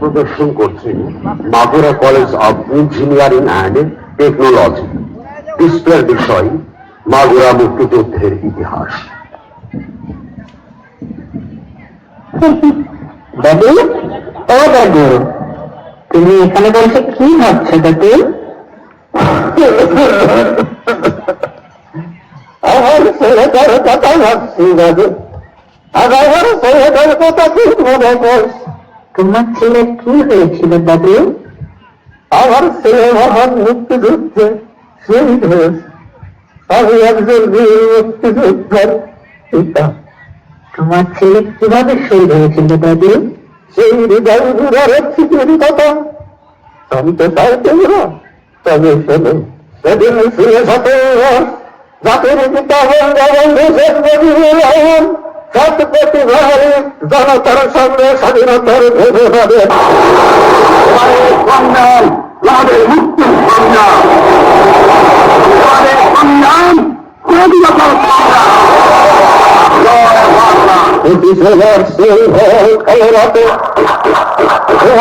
প্রদর্শন করছে Magura college of engineering and technology ডিসপ্লের বিষয় মাগুরা মুক্তিযুদ্ধের ইতিহাস। দাদু ও দাদু তুমি এখানে বসে কি ভাবছ দাদু? আমার ছেলেটার কথা ভাবছি দাদু। আর আমার ছেলেটার কথা মনে পড়ছে তোমার ছেলে কি হয়েছিল দাদু? আমার ছেলে মহান মুক্তিযুদ্ধে শহীদ হয়েছে। আমি একজন বীর মুক্তিযোদ্ধার পিতা। তোমার ছেলে কীভাবে শহীদ হয়েছিল দাদু? সেই হৃদয় গুড়ার স্মৃতির কথা শুনতে চাইতে না তবে শোনো, সেদিন ছিল সাথে জাতির পিতা বঙ্গবন্ধু শেখ মুজিবুর রহমান সৎ প্রতিভারে জনতার সঙ্গে স্বাধীনতার ঘোষণা সংগ্রাম আমাদের মুক্তির সংগ্রাম বাংলা খেলাতে।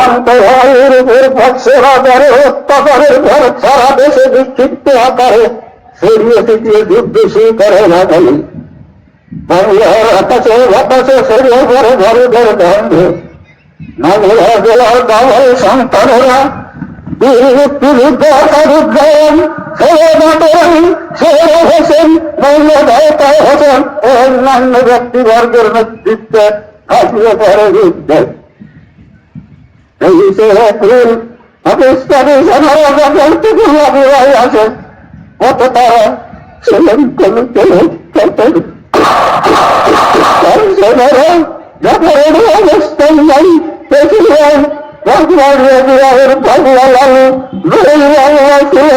অন্তরের উপর পাঁচশো হাজারে অত্যাচারের ঘর সারা দেশে বিক্ষিপ্ত আকারে ছড়িয়ে ছিটিয়ে যুদ্ধ শুরু করে না গেল বাংলার আকাশে বাতাসে ছড়িয়ে পড়ে ঘরে ঘরে গন্ধ। নগরা জেলার গাঁয়ের সন্তানেরা মুক্তিযুদ্ধ অসাধুদ্দায়ন সৈয়দ আতরাই সৈয়দ হোসেন মৌলদায়তা হোসেন ও অন্যান্য ব্যক্তিবর্গের নেতৃত্বে ঝাঁপিয়ে পড়ে যুদ্ধে তেইশে এপ্রিল পাকিস্তানি সেনারা যখন থেকে লাগিয়ে আসে কত তারা ছিলেন কমিতে সেনারা যখন অবস্থান নাই পেছিলেন ভগবানের বিবাহের ভগবান বাংলা ছেলে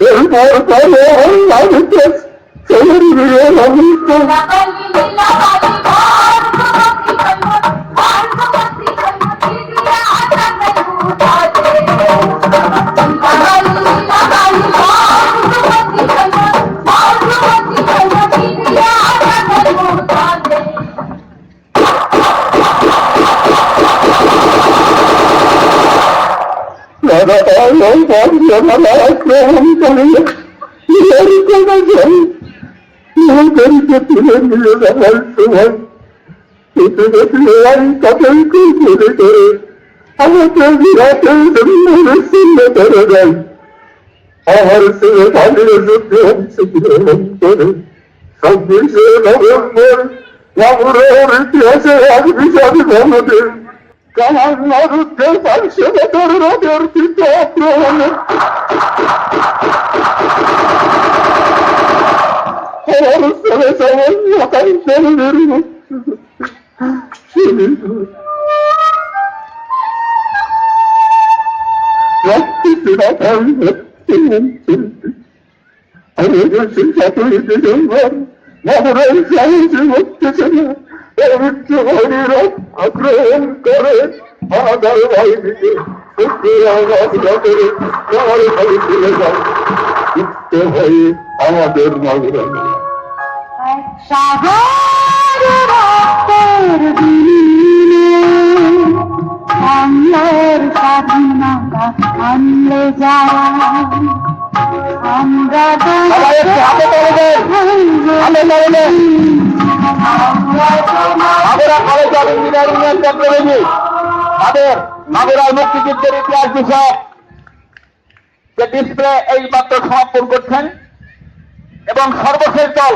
এরপর তাহলে লাভিতে শহর দিয়ে অভিষ্ট লাগাতার ওই বর্ষমালা আক্রমণ করে Kalanlar Kalanları tezarşede duruna dördü toprağını. Kalanı seve seve yakan delileri. Şimdi Yaktı sıra kalbim, senin sildi. Hani gözün çatı yüzünün var, ne buraya sayıcı mutlu sana. আমার পবিত্র হরির আক্রমণ করে আমাদের বাহিনীকে আমাদের নগরে আনলে যায়। সবাই মাগুরা কলেজ অফ ইঞ্জিনিয়ারিং তাদের মুক্তিযুদ্ধের ইতিহাস বিষয়ক যে ডিসপ্লে সমাপন করছেন এবং সর্বশেষ দল